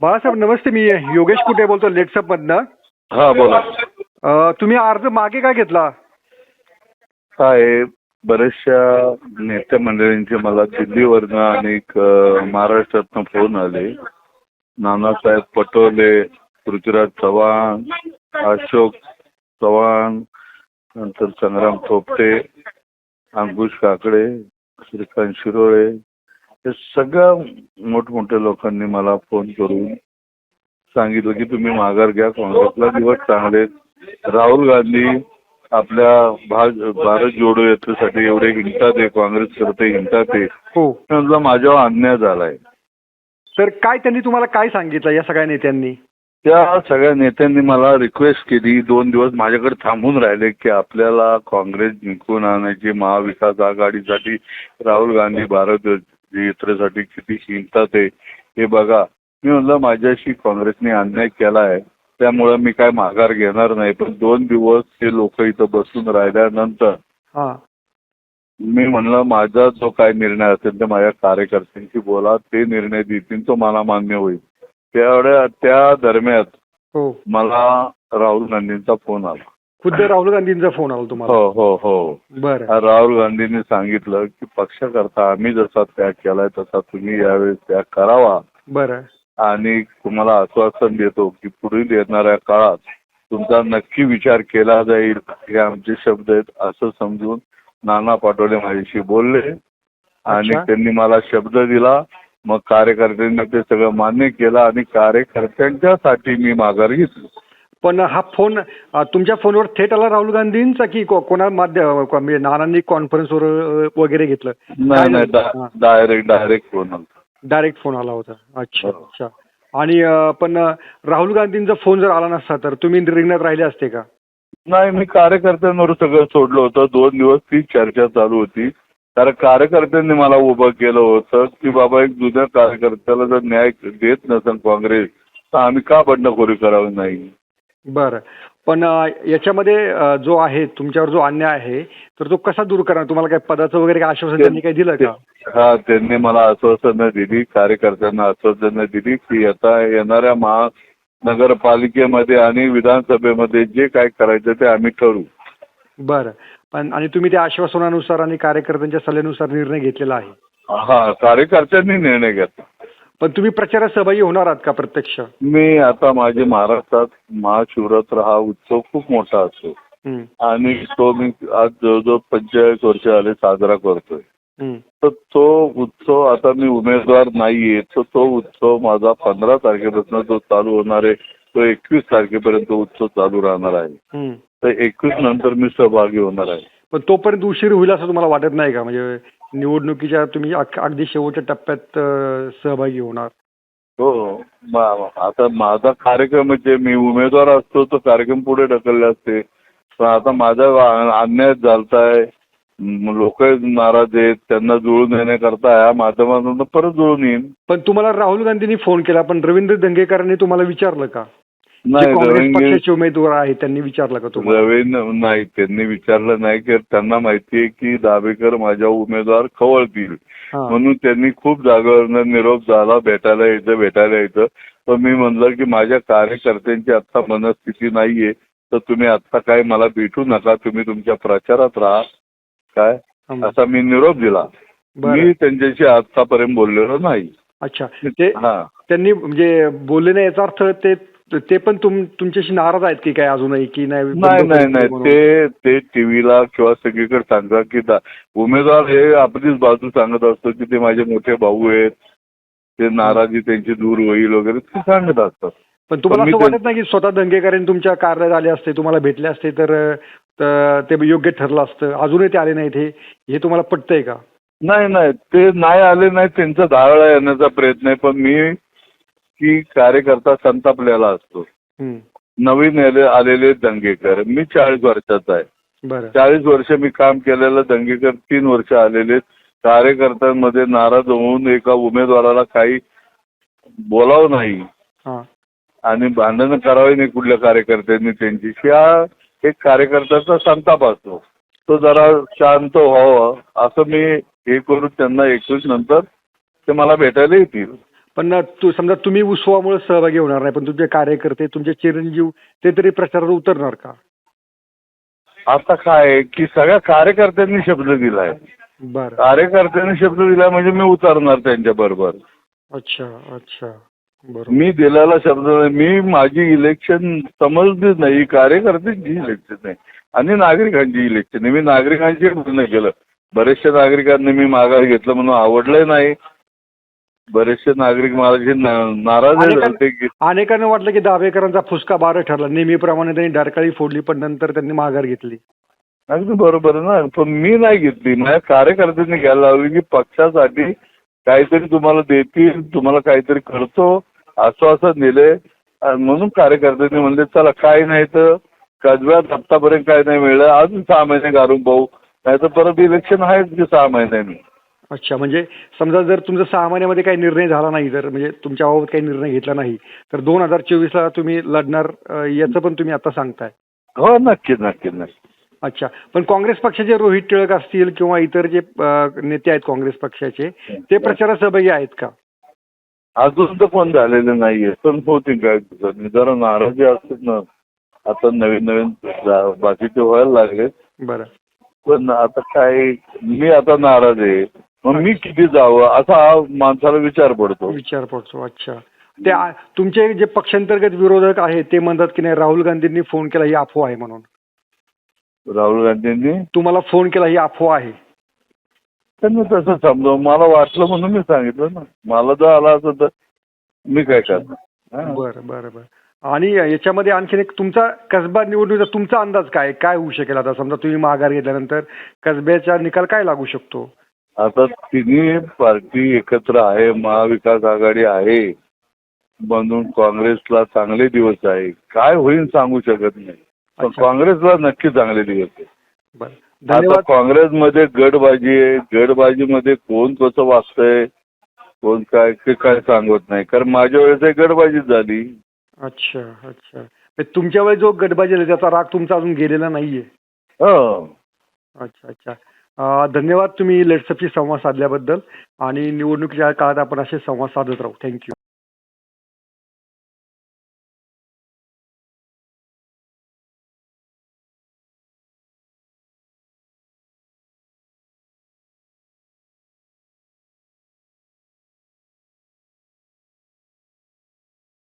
बाळासाहेब नमस्ते. मी योगेश कुटे बोलतो लेट्सअप मधनं हा बोला. तुम्ही अर्ज मागे काय घेतला? काय बऱ्याचशा नेते मंडळींचे मला दिल्लीवरनं आणि महाराष्ट्रातनं फोन आले. नानासाहेब पटोले पृथ्वीराज चव्हाण अशोक चव्हाण नंतर संग्राम थोपटे अंकुश काकडे श्रीकांत शिरोळे हे सगळ्या मोठमोठ्या लोकांनी मला फोन करून सांगितलं की तुम्ही माघार घ्या. काँग्रेसला दिवस चांगले. आहेत. राहुल गांधी आपल्या भाग भारत जोडो यात्रेसाठी एवढे हिंडतात आहे काँग्रेस करते हिंडतात आहे हो. त्यांचा माझ्यावर अन्याय झालाय. तर काय त्यांनी तुम्हाला काय सांगितलं या सगळ्या नेत्यांनी? त्या सगळ्या नेत्यांनी मला रिक्वेस्ट केली दोन दिवस माझ्याकडे थांबून राहिले की आपल्याला काँग्रेस जिंकून आणायची महाविकास आघाडीसाठी राहुल गांधी भारत यात्रेसाठी किती आहे हे बघा. मी म्हणलं माझ्याशी काँग्रेसने अन्याय केला आहे त्यामुळं मी काय माघार घेणार नाही. पण दोन दिवस ते लोक इथं बसून राहिल्यानंतर हा. मी म्हणलं माझा जो काय निर्णय असेल ते माझ्या कार्यकर्त्यांशी बोला. ते निर्णय देतील तो मला मान्य होईल. त्यावेळेला त्या दरम्यान हो. मला राहुल गांधींचा फोन आला. खुद्द राहुल गांधींचा फोन आला तुम्हाला. हो हो हो. बरं. राहुल गांधींनी सांगितलं की पक्षाकरता आम्ही जसा त्याग केलाय तसा तुम्ही यावेळेस त्याग करावा. बरं. आणि तुम्हाला आश्वासन देतो की पुढील येणाऱ्या काळात तुमचा नक्की विचार केला जाईल. हे आमचे शब्द आहेत असं समजून नाना पाटोले माझ्याशी बोलले. आणि. त्यांनी मला शब्द दिला. मग कार्यकर्त्यांनी ते सगळं मान्य केलं आणि कार्यकर्त्यांच्यासाठी मी माघार घेतली. पण हा फोन तुमच्या फोनवर थेट आला राहुल गांधींचा की को- कोणा माध्यम म्हणजे नानांनी कॉन्फरन्सवर वगैरे घेतलं? नाही नाही. डायरेक्ट डायरेक्ट फोन आला. डायरेक्ट फोन आला होता. अच्छा हो. अच्छा. आणि अं, पण अं, राहुल गांधींचा फोन जर आला नसता तर तुम्ही रिंगणात राहिले असते का? नाही मी कार्यकर्त्यांवर सगळं सोडलं होतं. दोन दिवस ती चर्चा चालू होती. कारण कार्यकर्त्यांनी मला उभं केलं होतं की बाबा एक जुन्या कार्यकर्त्याला जर न्याय देत नसेल काँग्रेस तर आम्ही का बंडखोरी करावी नाही? बरं. पण याच्यामध्ये जो आहे तुमच्यावर जो अन्याय आहे तर तो कसा दूर करणार? तुम्हाला काय पदाचं वगैरे काय आश्वासन त्यांनी काही दिलं का? हा त्यांनी मला आश्वासनं दिली कार्यकर्त्यांना आश्वासनं दिली की आता येणाऱ्या महानगरपालिकेमध्ये आणि विधानसभेमध्ये जे काय करायचं ते आम्ही ठरवू. बरं. पण आणि तुम्ही त्या आश्वासनानुसार आणि कार्यकर्त्यांच्या सल्ल्यानुसार निर्णय घेतलेला आहे? हा कार्यकर्त्यांनी निर्णय घेतला. पण तुम्ही प्रचारात सहभागी होणार आहात का प्रत्यक्ष? मी आता माझे महाराष्ट्रात महाशिवरात्र हा उत्सव खूप मोठा असतो. आणि तो मी आज जवळजवळ पंचेचाळीस वर्ष आले साजरा करतोय. हं. तर तो उत्सव आता मी उमेदवार नाहीये तर तो उत्सव माझा पंधरा तारखेपासून जो चालू होणार आहे तो एकवीस तारखेपर्यंत उत्सव चालू राहणार आहे. तर एकवीस नंतर मी सहभागी होणार आहे. पण तोपर्यंत उशीर होईल असं तुम्हाला वाटत नाही का? म्हणजे निवडणुकीच्या तुम्ही अग- अगदी शेवटच्या टप्प्यात सहभागी होणार. हो मा- आता माझा कार्यक्रम म्हणजे मी उमेदवार असतो तो कार्यक्रम पुढे ढकलले असते. पण आता माझा अन्याय झालताय. लोक नाराज आहेत त्यांना जुळून येण्याकरता या माध्यमातून परत जुळून येईन. पण तुम्हाला राहुल गांधींनी फोन केला पण रवींद्र दंगेकरांनी तुम्हाला विचारलं का? जे नाही काँग्रेस रवींद्र पक्षाचे उमेदवार आहेत त्यांनी विचारलं का तुम्हाला? रवींद्र नाही त्यांनी विचारलं नाही की त्यांना माहिती आहे की दाभेकर माझ्या उमेदवार खवळतील. हा. म्हणून त्यांनी खूप जागेवरनं निरोप झाला भेटायला यायचं भेटायला यायचं. पण मी म्हणलं की माझ्या कार्यकर्त्यांची आता मनस्थिती नाहीये तर तुम्ही आता काय मला भेटू नका तुम्ही तुमच्या प्रचारात राहा. काय? हं. असा मी निरोप दिला. बरं. मी त्यांच्याशी आतापर्यंत बोललेलो नाही. अच्छा. ते हा. त्यांनी म्हणजे बोलले नाही याचा अर्थ ते ते पण तुम तुमच्याशी नाराज आहेत की काय अजूनही की नाही नाही नाही नाही. ते ते टीव्हीला किंवा सगळीकडे सांगतात की दा- उमेदवार हे आपलीच बाजू सांगत असतो की ते माझे मोठे भाऊ आहेत ते नाराजी त्यांची दूर होईल वगैरे ते सांगत असतात. पण तुम्हाला पण मी असं ते- वाटत नाही की स्वतः दंगेकरांनी तुमच्या कार्यालयात आले असते तुम्हाला भेटले असते तर तर ते योग्य ठरलं असतं? अजूनही ते आले नाहीत हे? हे तुम्हाला पटतंय का? नाही नाही. ते नाही आले नाही त्यांचा धावळा येण्याचा प्रयत्न आहे. पण मी की कार्यकर्ता संतापलेला असतो. नवीन आले- आलेले दंगेकर. मी चाळीस वर्षाचा आहे. बरं. चाळीस वर्ष मी काम केलेलं दंगेकर तीन वर्ष आलेले कार्यकर्त्यांमध्ये नाराज होऊन एका उमेदवाराला काही बोलावं नाही. हां. आणि भांडणं करावी नाही कुठल्या कार्यकर्त्यांनी त्यांची. हा एक कार्यकर्त्याचा संताप असतो. तो जरा शांत व्हावं. असं मी हे करून त्यांना एकवीस नंतर ते मला भेटायला येतील. पण तू समजा तुम्ही उत्सवामुळे सहभागी होणार नाही पण तुमचे कार्यकर्ते तुमचे चिरंजीव ते तरी प्रचारात उतरणार का? आता काय आहे की सगळ्या कार्यकर्त्यांनी शब्द दिलाय. बरं. कार्यकर्त्यांनी शब्द दिलाय म्हणजे मी उतरणार त्यांच्या बरोबर. अच्छा अच्छा. बरोबर. मी दिलेला शब्द नाही. मी माझी इलेक्शन समजलीच नाही कार्यकर्त्यांची इलेक्शन आहे. आणि नागरिकांची इलेक्शन आहे. मी नागरिकांची बोलणं केलं. बरेचशा नागरिकांनी मी माघार घेतलं म्हणून आवडलंय नाही. बरेचसे नागरिक माझे ना- नाराज अनेकां- होते की अनेकांना वाटलं की दाभेकरांचा फुसका बारा ठरला. नेहमीप्रमाणे त्यांनी डारकाळी फोडली पण नंतर त्यांनी माघार घेतली. अगदी बरोबर आहे ना. पण मी नाही घेतली. माझ्या कार्यकर्त्यांनी घ्यायला लावली की पक्षासाठी काहीतरी तुम्हाला देतील तुम्हाला काहीतरी करतो आश्वासन दिले. आणि म्हणून कार्यकर्त्यांनी म्हणले चला काय नाही तर कसब्यात आत्तापर्यंत काय नाही मिळलं. अजून सहा महिने घालून पाहू. नाही तर परत इलेक्शन आहेच की सहा महिन्यांनी? अच्छा म्हणजे समजा जर तुमचा सहा महिन्यामध्ये काही निर्णय झाला नाही जर म्हणजे तुमच्या बाबत काही निर्णय घेतला नाही तर दोन हजार चोवीसला तुम्ही लढणार अ, याचं पण तुम्ही आता सांगताय. हो नक्की नक्की नक्की अच्छा पण काँग्रेस पक्षाचे रोहित टिळक असतील किंवा इतर जे अ, नेते आहेत काँग्रेस पक्षाचे ते प्रचारात सहभागी आहेत का? अजून तर कोण झालेलं नाहीये. पण होतील काय दिवसांनी जरा नाराजी असतात ना आता नवीन नवीन जा- बाकीचे व्हायला लागले बरं. पण आता काय मी आता नाराज आहे. मग मी किती जावं? असा हा माणसाला विचार पडतो. विचार पडतो अच्छा. ते आ- तुमचे जे पक्षांतर्गत विरोधक आहेत ते म्हणतात की नाही राहुल गांधींनी फोन केला ही अफवा आहे म्हणून. राहुल गांधींनी? तुम्हाला फोन केला ही अफवा आहे. त्यांनी तसं समजावं. मला वाटलं म्हणून मी सांगितलं ना. मला जर आला असं तर मी काय करणार? हा. बरं बरं बरं. आणि याच्यामध्ये आणखीन एक तुमचा कसबा निवडणुकीचा तुमचा अंदाज काय? काय होऊ शकेल आता? समजा तुम्ही माघार घेतल्यानंतर कसब्याचा निकाल काय लागू शकतो? आता तिन्ही पार्टी एकत्र आहे महाविकास आघाडी आहे म्हणून काँग्रेसला चांगले दिवस आहे. काय होईल सांगू शकत नाही. पण. काँग्रेसला नक्की चांगले दिवस आहे. आता काँग्रेसमध्ये गडबाजी आहे. गडबाजीमध्ये कोण कसं वाचतंय कोण काय ते काय सांगत नाही. कारण माझ्या वेळेस गडबाजीच झाली. अच्छा अच्छा. म्हणजे तुमच्या वेळी जो गटबाजी झाली त्याचा राग तुमचा अजून गेलेला नाहीये? हो. अच्छा अच्छा. धन्यवाद तुम्ही लेट्सअपशी संवाद साधल्याबद्दल आणि निवडणुकीच्या काळात आपण असे संवाद साधत राहू. थँक्यू